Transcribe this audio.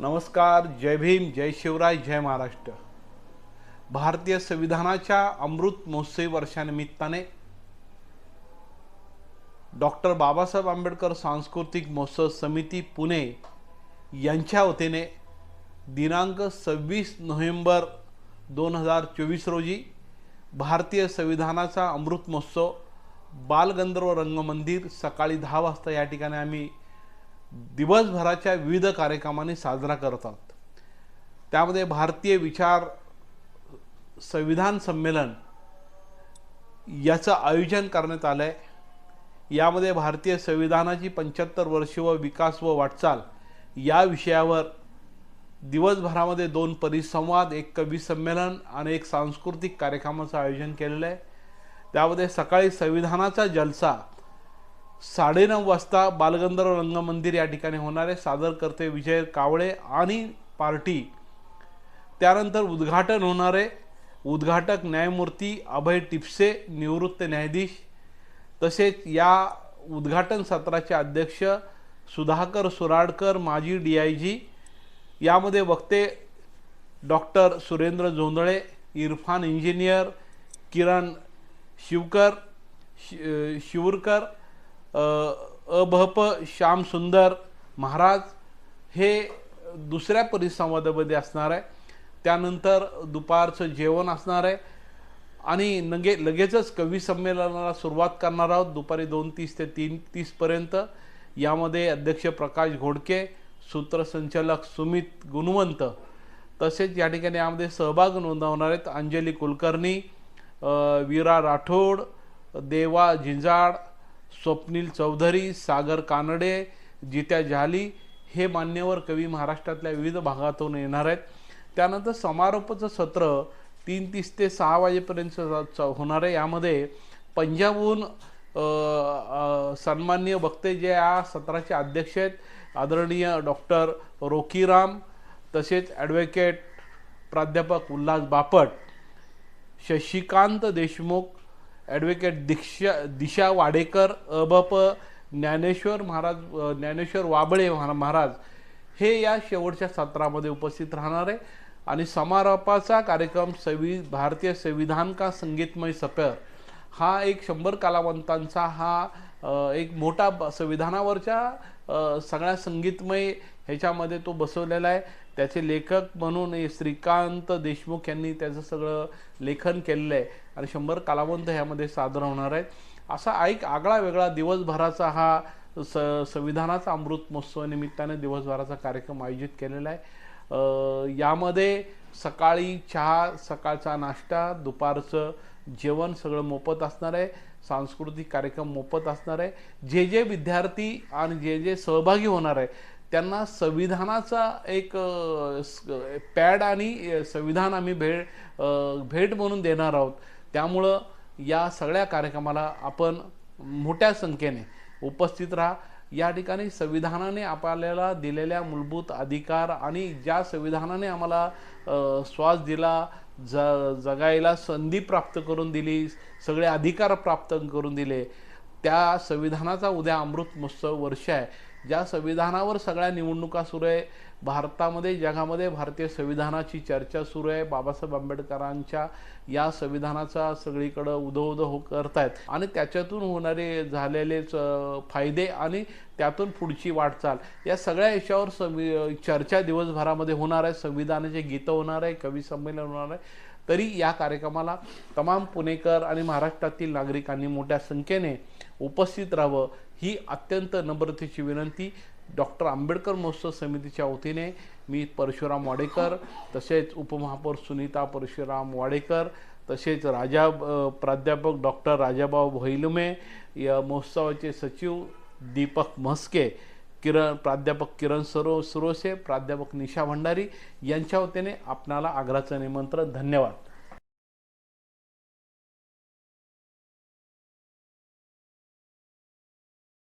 नमस्कार जय भीम जय शिवराय जय महाराष्ट्र. भारतीय संविधानाच्या अमृत महोत्सवी वर्षानिमित्ताने डॉक्टर बाबासाहेब आंबेडकर सांस्कृतिक महोत्सव समिती पुणे यांच्या वतीने दिनांक सव्वीस नोव्हेंबर दोन हजार चोवीस रोजी भारतीय संविधानाचा अमृत महोत्सव बालगंधर्व रंगमंदिर सकाळी दहा वाजता या ठिकाणी आम्ही दिवसभराच्या विविध कार्यक्रमांनी साजरा करतात त्यामध्ये भारतीय विचार संविधान संमेलन याचं आयोजन करण्यात आलं आहे यामध्ये भारतीय संविधानाची पंच्याहत्तर वर्ष व विकास व वाटचाल या विषयावर दिवसभरामध्ये दोन परिसंवाद एक कवी संमेलन आणि एक सांस्कृतिक कार्यक्रमाचं आयोजन केलेलं आहे. त्यामध्ये सकाळी संविधानाचा जलसा साडेनऊ वाजता बालगंधर्व रंगमंदिर या ठिकाणी होणार आहे विजय कावळे आणि पार्टी. त्यानंतर उद्घाटन होणार आहे उद्घाटक न्यायमूर्ती अभय टिपसे निवृत्त न्यायाधीश तसेच या उद्घाटन सत्राचे अध्यक्ष सुधाकर सुराडकर माजी डी आय जी यामध्ये वक्ते डॉक्टर सुरेंद्र जोंधळे इरफान इंजिनियर किरण शिवकर शि शिवरकर अभप श्याम सुंदर महाराज हे दुसऱ्या परिसंवादामध्ये असणार आहे. त्यानंतर दुपारचं जेवण असणार आहे. आणि नगे लगेचच कवी संमेलनाला सुरुवात करणार आहोत. दुपारी दोन तीस ते तीन तीसपर्यंत यामध्ये अध्यक्ष प्रकाश घोडके सूत्रसंचालक सुमित गुणवंत तसेच या ठिकाणी यामध्ये सहभाग नोंदवणार आहेत. अंजली कुलकर्णी वीरा राठोड देवा झिंजाड स्वप्नील चौधरी सागर कानडे जित्या झाली हे मान्यवर कवी महाराष्ट्रातल्या विविध भागातून येणार आहेत. त्यानंतर समारोपाचं सत्र तीन तीस ते सहा वाजेपर्यंत च- होणार आहे. यामध्ये पंजाबहून सन्मान्य सन्माननीय वक्ते जे या सत्राचे अध्यक्ष आहेत आदरणीय डॉक्टर रोकीराम तसेच ॲडव्होकेट प्राध्यापक उल्हास बापट शशिकांत देशमुख ॲडव्होकेट दीक्षा दिशा वाडेकर अबप ज्ञानेश्वर महाराज ज्ञानेश्वर वाबळे महाराज हे या शेवटच्या सत्रामध्ये उपस्थित राहणार आहे. आणि समारोपाचा कार्यक्रम संवि भारतीय संविधान का संगीतमय सफर हा एक शंभर कलावंतांचा हा एक मोठा संविधानावरच्या सगळ्या संगीतमय ह्याच्यामध्ये तो बसवलेला आहे. त्याचे लेखक म्हणून श्रीकांत देशमुख यांनी त्याचं सगळं लेखन केलेलं आहे. आणि शंभर कालावंत ह्यामध्ये सादर होणार आहेत. असा एक आगळा वेगळा दिवसभराचा हा स संविधानाचा अमृत महोत्सव निमित्ताने दिवसभराचा कार्यक्रम आयोजित केलेला आहे. यामध्ये सकाळी चहा सकाळचा नाश्ता दुपारचं जेवण सगळं मोफत असणार आहे. सांस्कृतिक कार्यक्रम मोफत असणार आहे. जे जे विद्यार्थी आणि जे जे सहभागी होणार आहे त्यांना संविधानाचा एक पॅड आणि संविधान आम्ही भेट भेट म्हणून देणार आहोत. त्यामुळं या सगळ्या कार्यक्रमाला आपण मोठ्या संख्येने उपस्थित राहा. या ठिकाणी संविधानाने आपल्याला दिलेल्या मूलभूत अधिकार आणि ज्या संविधानाने आम्हाला श्वास दिला ज जगायला संधी प्राप्त करून दिली सगळे अधिकार प्राप्त करून दिले त्या संविधानाचा उद्या अमृत महोत्सव वर्ष आहे. ज्या संविधानावर सगळ्या निवडणुका सुरू आहे भारतामध्ये जगामध्ये भारतीय संविधानाची चर्चा सुरू आहे. बाबासाहेब आंबेडकरांच्या या संविधानाचा सगळीकडं उदो उदो हो करतायत. आणि त्याच्यातून होणारे झालेलेच फायदे आणि त्यातून पुढची वाटचाल. या सगळ्या याच्यावर संवि चर्चा दिवसभरामध्ये होणार आहे. संविधानाचे गीतं होणार आहे कवी संमेलन होणार आहे. तरी या कार्यक्रमाला तमाम पुणेकर आणि महाराष्ट्रातील नागरिकांनी मोठ्या संख्येने उपस्थित राहावं ही अत्यंत नम्रतेची विनंती. डॉक्टर आंबेडकर महोत्सव समितीच्या वतीने मी परशुराम वाडेकर तसेच उपमहापौर सुनीता परशुराम वाडेकर तसेच राजा प्राध्यापक डॉक्टर राजाभाऊ भैलुमे या महोत्सवाचे सचिव दीपक म्हस्के किरण प्राध्यापक किरण सरो सुरोसे प्राध्यापक निशा भंडारी यांच्या वतीने आपणाला आग्राचं निमंत्रण. धन्यवाद.